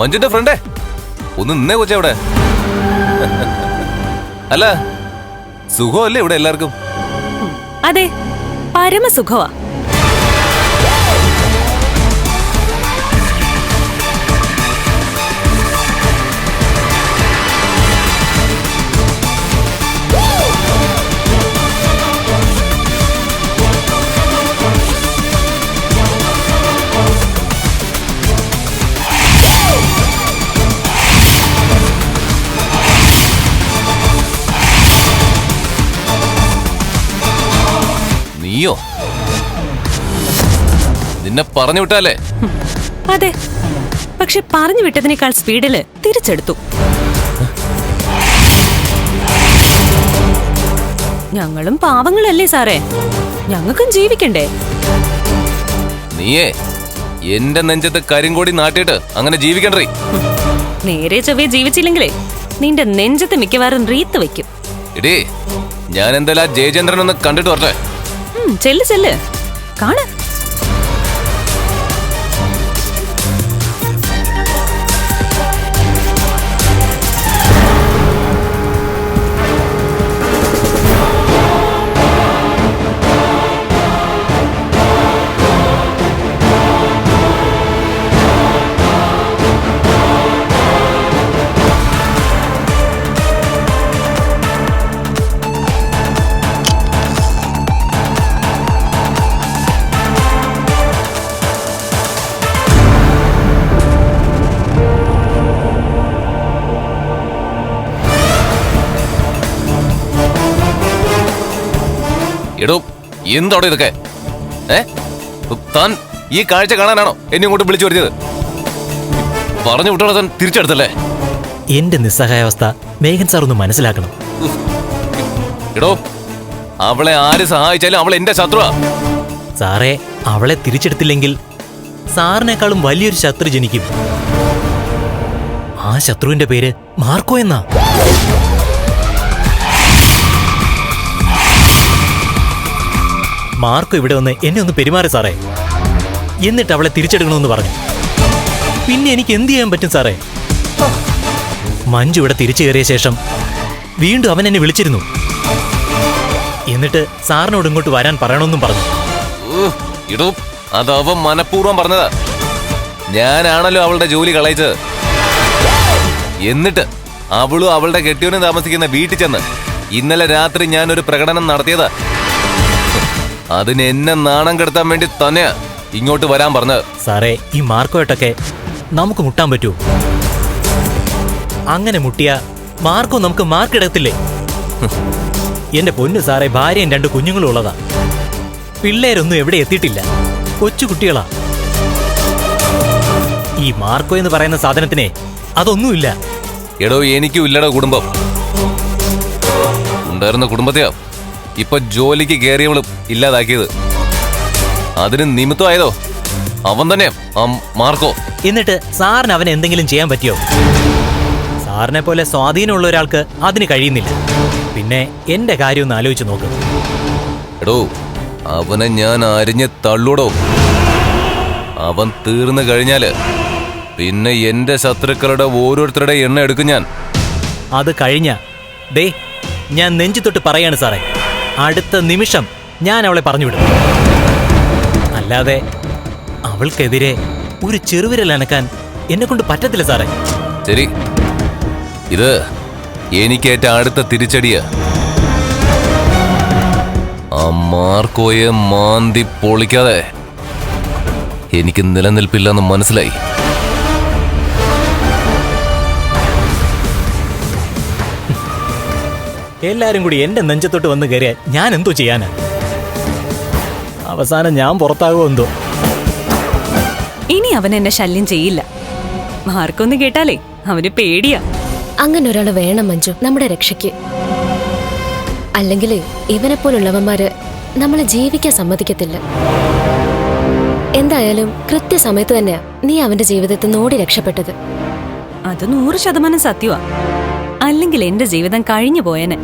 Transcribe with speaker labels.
Speaker 1: മഞ്ജുന്റെ ഫ്രണ്ടേ ഒന്ന് നിന്നേ കൊച്ചേ അവിടെ. അല്ല സുഖമല്ലേ ഇവിടെ എല്ലാവർക്കും?
Speaker 2: അതെ പരമസുഖവാ.
Speaker 1: നീയോ? നിന്നെ പറഞ്ഞു വിട്ടാലേ?
Speaker 2: അതെ. പക്ഷെ പറഞ്ഞു വിട്ടതിനേക്കാൾ സ്പീഡിൽ തിരിച്ചെടുത്തു. ഞങ്ങളും പാവങ്ങളല്ലേ സാറേ? ഞങ്ങൾക്കും ജീവിക്കണ്ടേ?
Speaker 1: നീയേ എന്റെ നെഞ്ചത്ത് കരിങ്കോടി നാട്ടിട്ട് അങ്ങനെ ജീവിക്കണ്ടേ?
Speaker 2: നേരെ ചൊവ്വേ ജീവിച്ചില്ലെങ്കിലേ നിന്റെ നെഞ്ചത്ത് മിക്കവാറും റീത്ത് വെക്കും
Speaker 1: ഇടേ ഞാൻ എന്തായാലും ആ ജയചന്ദ്രൻ ഒന്ന് കണ്ടിട്ട് വരട്ടെ?
Speaker 2: செல்லு செல்லு. காண.
Speaker 1: എടോ എന്തോടെ ഇതൊക്കെ? ഏ? താൻ ഈ കാഴ്ച കാണാനാണോ എന്നെ ഇങ്ങോട്ട് വിളിച്ചു വരുത്തിയത്? പറഞ്ഞു വിട്ടോളെ താൻ തിരിച്ചെടുത്തല്ലേ?
Speaker 3: എന്റെ നിസ്സഹായാവസ്ഥ മേഘൻ സാർ ഒന്ന് മനസ്സിലാക്കണം.
Speaker 1: എടോ അവളെ ആര് സഹായിച്ചാലും അവൾ എന്റെ ശത്രുവാ.
Speaker 3: സാറേ അവളെ തിരിച്ചെടുത്തില്ലെങ്കിൽ സാറിനേക്കാളും വലിയൊരു ശത്രു ജനിക്കും. ആ ശത്രുവിന്റെ പേര് മാർക്കോ എന്നാ. മാർക്കോ ഇവിടെ വന്ന് എന്നെ ഒന്ന് പെരുമാറി സാറേ. എന്നിട്ട് അവളെ തിരിച്ചെടുക്കണമെന്ന് പറഞ്ഞു. പിന്നെ എനിക്ക് എന്ത് ചെയ്യാൻ പറ്റും സാറേ? മഞ്ജു ഇവിടെ തിരിച്ചു കയറിയ ശേഷം വീണ്ടും അവൻ എന്നെ വിളിച്ചിരുന്നു. എന്നിട്ട് സാറിനോട് ഇങ്ങോട്ട് വരാൻ പറയണമെന്നും പറഞ്ഞു.
Speaker 1: അവൻ മനഃപൂർവം പറഞ്ഞതാ. ഞാനാണല്ലോ അവളുടെ ജോലി കളയിച്ചത്. എന്നിട്ട് അവളും അവളുടെ കെട്ടിയോനും താമസിക്കുന്ന വീട്ടിൽ ചെന്ന് ഇന്നലെ രാത്രി ഞാൻ ഒരു പ്രകടനം നടത്തിയതാ. അതിന് എന്നെ നാണം കെടുത്താൻ വേണ്ടി തന്നെയാ ഇങ്ങോട്ട് വരാൻ പറഞ്ഞത്.
Speaker 3: സാറേ ഈ മാർക്കോയിട്ടൊക്കെ നമുക്ക് മുട്ടാൻ പറ്റൂ. അങ്ങനെ മുട്ടിയ മാർക്കോ നമുക്ക് മാർക്ക് ഇടത്തില്ലേ എന്റെ പൊന്നു സാറേ ഭാര്യയും രണ്ട് കുഞ്ഞുങ്ങളും ഉള്ളതാ. പിള്ളേരൊന്നും എവിടെ എത്തിയിട്ടില്ല. കൊച്ചു കുട്ടികളാ. ഈ മാർക്കോ എന്ന് പറയുന്ന സാധനത്തിനെ അതൊന്നുമില്ല.
Speaker 1: എടോ എനിക്കും ഇല്ലടോ കുടുംബം. ഉണ്ടായിരുന്ന കുടുംബത്തെയാ? ഇപ്പൊ ജോലിക്ക് കയറിയവളും ഇല്ലാതാക്കിയത്. അതിന് നിമിത്തമായതോ? അവൻ തന്നെ മാർക്കോ.
Speaker 3: എന്നിട്ട് സാറിന് അവൻ എന്തെങ്കിലും ചെയ്യാൻ പറ്റിയോ? സാറിനെ പോലെ സ്വാധീനമുള്ള ഒരാൾക്ക് അതിന് കഴിയുന്നില്ല. പിന്നെ എന്റെ കാര്യം ഒന്ന് ആലോചിച്ച് നോക്ക്.
Speaker 1: എടോ അവനെ ഞാൻ അരിഞ്ഞ് തള്ളൂടോ? അവൻ തീർന്നു കഴിഞ്ഞാൽ പിന്നെ എന്റെ ശത്രുക്കളുടെ ഓരോരുത്തരുടെ എണ്ണ എടുക്കും ഞാൻ.
Speaker 3: അത് കഴിഞ്ഞ ദേ ഞാൻ നെഞ്ചു തൊട്ട് പറയാണ് സാറേ. അടുത്ത നിമിഷം ഞാൻ അവളെ പറഞ്ഞുവിടും. അല്ലാതെ അവൾക്കെതിരെ ഒരു ചെറുവിരൽ അനക്കാൻ എന്നെ കൊണ്ട് പറ്റത്തില്ല സാറേ.
Speaker 1: ശരി. ഇത് എനിക്കേറ്റ അടുത്ത തിരിച്ചടിയ. മാർക്കോയെ മാന്തി പൊളിക്കാതെ എനിക്ക് നിലനിൽപ്പില്ലെന്ന് മനസ്സിലായി.
Speaker 3: എല്ലാരും കൂടി എന്റെ നെഞ്ചത്തോട്ട് വന്ന് കയറിയാൽ ഞാൻ എന്തോ ചെയ്യാനാ? അവസാനം ഞാൻ പുറത്താകുമോ എന്തോ?
Speaker 2: ഇനി അവൻ എന്നെ ശല്യം ചെയ്യില്ല. മാർക്കൊന്ന് കേട്ടാലേ? അവന് പേടിയാ.
Speaker 4: അങ്ങനെ ഒരാൾ വേണം മഞ്ജു. നമ്മുടെ രക്ഷയ്ക്ക്. അല്ലെങ്കിൽ ഇവനെ പോലുള്ളവന്മാര് നമ്മളെ ജീവിക്കാൻ സമ്മതിക്കത്തില്ല. എന്തായാലും കൃത്യസമയത്ത് തന്നെയാ നീ അവന്റെ ജീവിതത്തിൽ നിന്ന് ഓടി രക്ഷപ്പെട്ടത്.
Speaker 2: അത് നൂറ് ശതമാനം സത്യമാ അല്ലെങ്കിൽ എന്റെ ജീവിതം കഴിഞ്ഞു പോയനെ